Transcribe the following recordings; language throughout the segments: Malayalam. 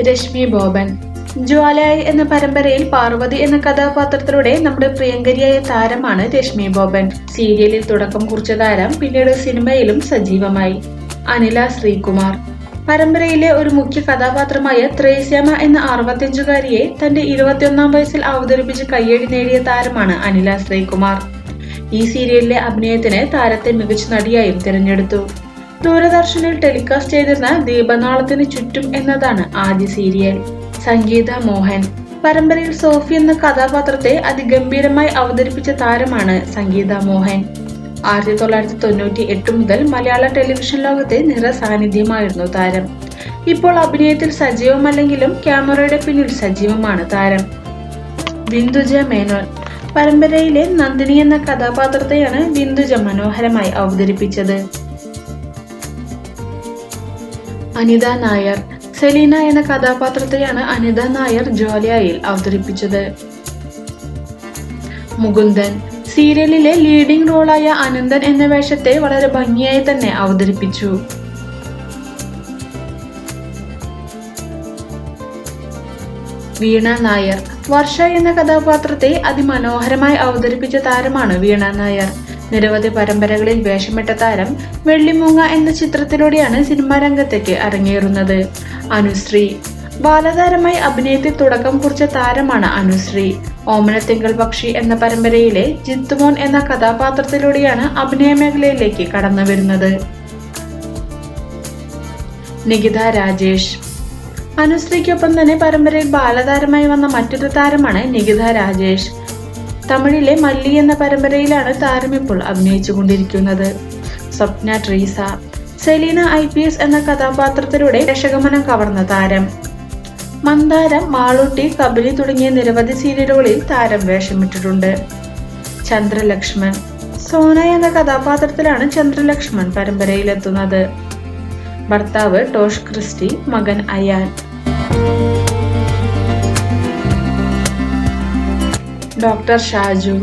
രശ്മി ബോബൻ. ജ്വാലായി എന്ന പരമ്പരയിൽ പാർവതി എന്ന കഥാപാത്രത്തിലൂടെ നമ്മുടെ പ്രിയങ്കരിയായ താരമാണ് രശ്മി ബോബൻ. സീരിയലിൽ തുടക്കം കുറിച്ച താരം പിന്നീട് സിനിമയിലും സജീവമായി. അനില ശ്രീകുമാർ. പരമ്പരയിലെ ഒരു മുഖ്യ കഥാപാത്രമായ ത്രേസ്യാമ എന്ന അറുപത്തിയഞ്ചുകാരിയെ തന്റെ ഇരുപത്തിയൊന്നാം വയസ്സിൽ അവതരിപ്പിച്ച് കയ്യടി നേടിയ താരമാണ് അനില ശ്രീകുമാർ. ഈ സീരിയലിലെ അഭിനയത്തിന് താരത്തെ മികച്ച നടിയായും തിരഞ്ഞെടുത്തു. ദൂരദർശനിൽ ടെലികാസ്റ്റ് ചെയ്തിരുന്ന ദീപനാളത്തിന് ചുറ്റും എന്നതാണ് ആദ്യ സീരിയൽ. സംഗീത മോഹൻ. പരമ്പരയിൽ സോഫി എന്ന കഥാപാത്രത്തെ അതിഗംഭീരമായി അവതരിപ്പിച്ച താരമാണ് സംഗീത മോഹൻ. ആയിരത്തി തൊള്ളായിരത്തി തൊണ്ണൂറ്റി എട്ട് മുതൽ മലയാള ടെലിവിഷൻ ലോകത്തെ നിറ സാന്നിധ്യമായിരുന്നു താരം. ഇപ്പോൾ അഭിനയത്തിൽ സജീവമല്ലെങ്കിലും ക്യാമറയുടെ പിന്നിൽ സജീവമാണ് താരം. ബിന്ദുജ മേനോൻ. പരമ്പരയിലെ നന്ദിനി എന്ന കഥാപാത്രത്തെയാണ് ബിന്ദുജ മനോഹരമായി അവതരിപ്പിച്ചത്. അനിത നായർ. സെലീന എന്ന കഥാപാത്രത്തെയാണ് അനിത നായർ ജോലിയായി അവതരിപ്പിച്ചത്. മുകുന്ദൻ. സീരിയലിലെ ലീഡിംഗ് റോളായ അനന്തൻ എന്ന വേഷത്തെ വളരെ ഭംഗിയായി തന്നെ അവതരിപ്പിച്ചു. വീണ നായർ. വർഷ എന്ന കഥാപാത്രത്തെ അതിമനോഹരമായി അവതരിപ്പിച്ച താരമാണ് വീണ നായർ. നിരവധി പരമ്പരകളിൽ വേഷമിട്ട താരം വെള്ളിമൂങ്ങ എന്ന ചിത്രത്തിലൂടെയാണ് സിനിമാ രംഗത്തേക്ക് അരങ്ങേറുന്നത്. അനുശ്രീ ബാലതാരമായി അഭിനയത്തിൽ തുടക്കം കുറിച്ച താരമാണ് അനുശ്രീ ഓമനത്തിങ്കൾ പക്ഷി എന്ന പരമ്പരയിലെ ജിത്തുമോൻ എന്ന കഥാപാത്രത്തിലൂടെയാണ് അഭിനയ മേഖലയിലേക്ക് കടന്നു വരുന്നത്. നികിത രാജേഷ്. അനുശ്രീക്കൊപ്പം തന്നെ പരമ്പരയിൽ ബാലതാരമായി വന്ന മറ്റൊരു താരമാണ് നികിത രാജേഷ്. തമിഴിലെ മല്ലി എന്ന പരമ്പരയിലാണ് താരം ഇപ്പോൾ അഭിനയിച്ചുകൊണ്ടിരിക്കുന്നത്. Swapna Treesa Selina I P S എന്ന കഥാപാത്രത്തിലൂടെ രക്ഷകമനം കവർന്ന താരം. മന്ദാരം മാളൂട്ടി കബലി തുടങ്ങിയ നിരവധി സീരിയലുകളിൽ താരം വേഷമിട്ടിട്ടുണ്ട്. ചന്ദ്രലക്ഷ്മൺ സോന എന്ന കഥാപാത്രത്തിലാണ് ചന്ദ്രലക്ഷ്മൺ പരമ്പരയിലെത്തുന്നത്. ഭർത്താവ് ടോഷ് ക്രിസ്റ്റി മകൻ അയാൻ. ഡോക്ടർ ഷാജു.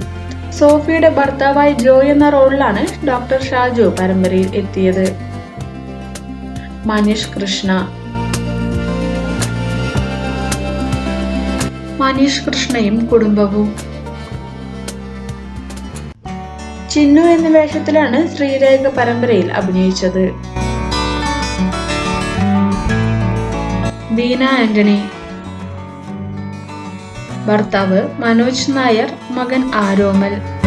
സോഫിയുടെ ഭർത്താവായി ജോയ് എന്ന റോളിലാണ് ഡോക്ടർ ഷാജു പരമ്പരയിൽ എത്തിയത്. മനീഷ് കൃഷ്ണ. മനീഷ് കൃഷ്ണയും കുടുംബവും. ചിന്നു എന്ന വേഷത്തിലാണ് ശ്രീരേഖ പരമ്പരയിൽ അഭിനയിച്ചത്. ദീന ആന്റണി. ഭർത്താവ് മനോജ് നായർ മകൻ ആരോമൽ.